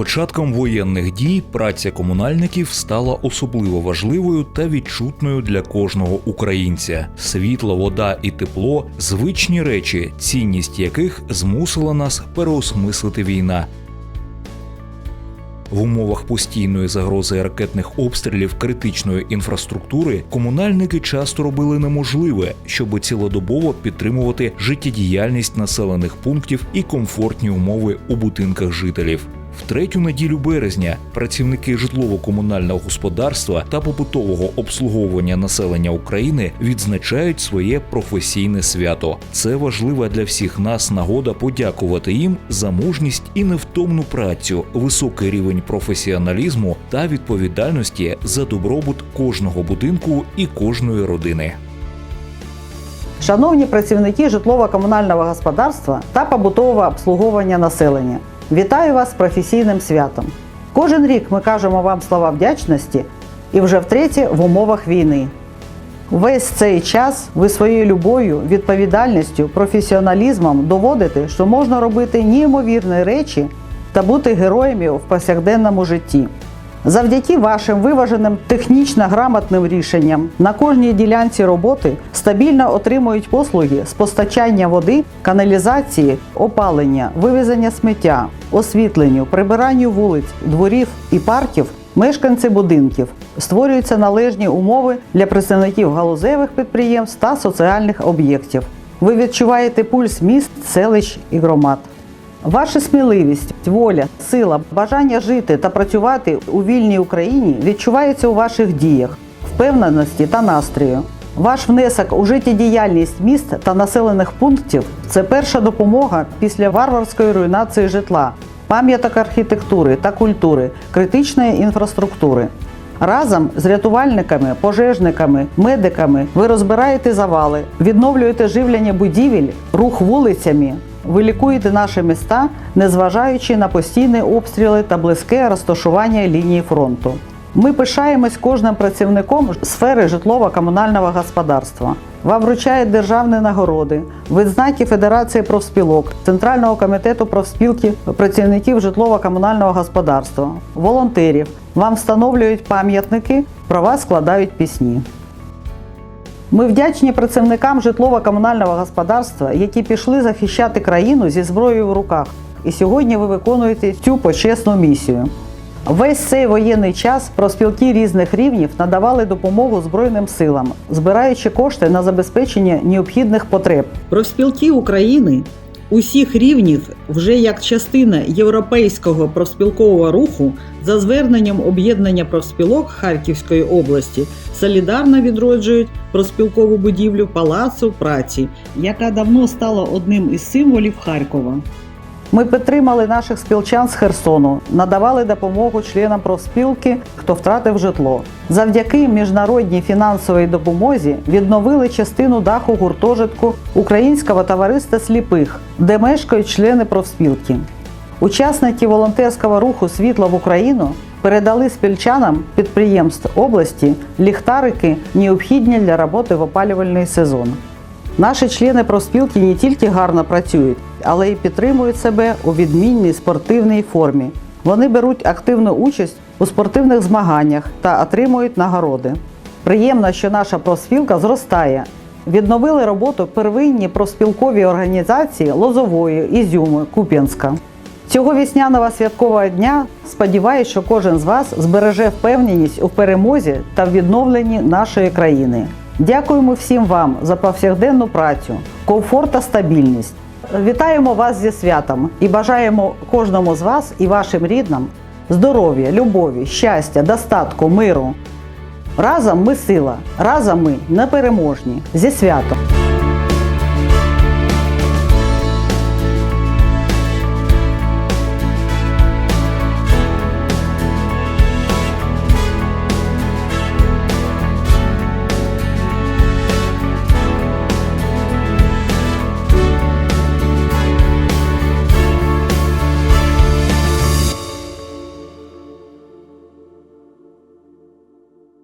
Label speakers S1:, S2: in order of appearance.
S1: початком воєнних дій праця комунальників стала особливо важливою та відчутною для кожного українця. Світло, вода і тепло звичні речі, цінність яких змусила нас переосмислити війна. В умовах постійної загрози ракетних обстрілів критичної інфраструктури комунальники часто робили неможливе, щоб цілодобово підтримувати життєдіяльність населених пунктів і комфортні умови у будинках жителів. В третю неділю березня працівники житлово-комунального господарства та побутового обслуговування населення України відзначають своє професійне свято. Це важлива для всіх нас нагода подякувати їм за мужність і невтомну працю, високий рівень професіоналізму та відповідальності за добробут кожного будинку і кожної родини.
S2: Шановні працівники житлово-комунального господарства та побутового обслуговування населення, вітаю вас з професійним святом. Кожен рік ми кажемо вам слова вдячності і вже втретє в умовах війни. Весь цей час ви своєю любов'ю, відповідальністю, професіоналізмом доводите, що можна робити неймовірні речі та бути героями в повсякденному житті. Завдяки вашим виваженим технічно грамотним рішенням на кожній ділянці роботи стабільно отримують послуги з постачання води, каналізації, опалення, вивезення сміття, освітленню, прибиранню вулиць, дворів і парків. Мешканці будинків створюються належні умови для представників галузевих підприємств та соціальних об'єктів. Ви відчуваєте пульс міст, селищ і громад. Ваша сміливість, воля, сила, бажання жити та працювати у вільній Україні відчувається у ваших діях, впевненості та настрою. Ваш внесок у життєдіяльність міст та населених пунктів це перша допомога після варварської руйнації житла, пам'яток архітектури та культури, критичної інфраструктури. Разом з рятувальниками, пожежниками, медиками ви розбираєте завали, відновлюєте живлення будівель, рух вулицями. Ви лікуєте наші міста, незважаючи на постійні обстріли та близьке розташування лінії фронту. Ми пишаємось кожним працівником сфери житлово-комунального господарства. Вам вручають державні нагороди, відзнаки Федерації профспілок, Центрального комітету профспілки працівників житлово-комунального господарства, волонтерів. Вам встановлюють пам'ятники, про вас складають пісні. Ми вдячні працівникам житлово-комунального господарства, які пішли захищати країну зі зброєю в руках. І сьогодні ви виконуєте цю почесну місію. Весь цей воєнний час профспілки різних рівнів надавали допомогу Збройним силам, збираючи кошти на забезпечення необхідних потреб. Профспілки України усіх рівнів вже як частина європейського профспілкового руху за зверненням об'єднання профспілок Харківської області солідарно відроджують профспілкову будівлю Палацу праці, яка давно стала одним із символів Харкова. Ми підтримали наших спілчан з Херсону, надавали допомогу членам профспілки, хто втратив житло. Завдяки міжнародній фінансовій допомозі відновили частину даху гуртожитку Українського товариства сліпих, де мешкають члени профспілки. Учасники волонтерського руху Світло в Україну передали спільчанам підприємств області ліхтарики, необхідні для роботи в опалювальний сезон. Наші члени профспілки не тільки гарно працюють, але й підтримують себе у відмінній спортивній формі. Вони беруть активну участь у спортивних змаганнях та отримують нагороди. Приємно, що наша профспілка зростає. Відновили роботу первинні профспілкові організації Лозової, Ізюми, Куп'янська. Цього весняного святкового дня сподіваюсь, що кожен з вас збереже впевненість у перемозі та в відновленні нашої країни. Дякуємо всім вам за повсякденну працю, комфорт та стабільність. Вітаємо вас зі святом і бажаємо кожному з вас і вашим рідним здоров'я, любові, щастя, достатку, миру. Разом ми сила, разом ми непереможні. Зі святом!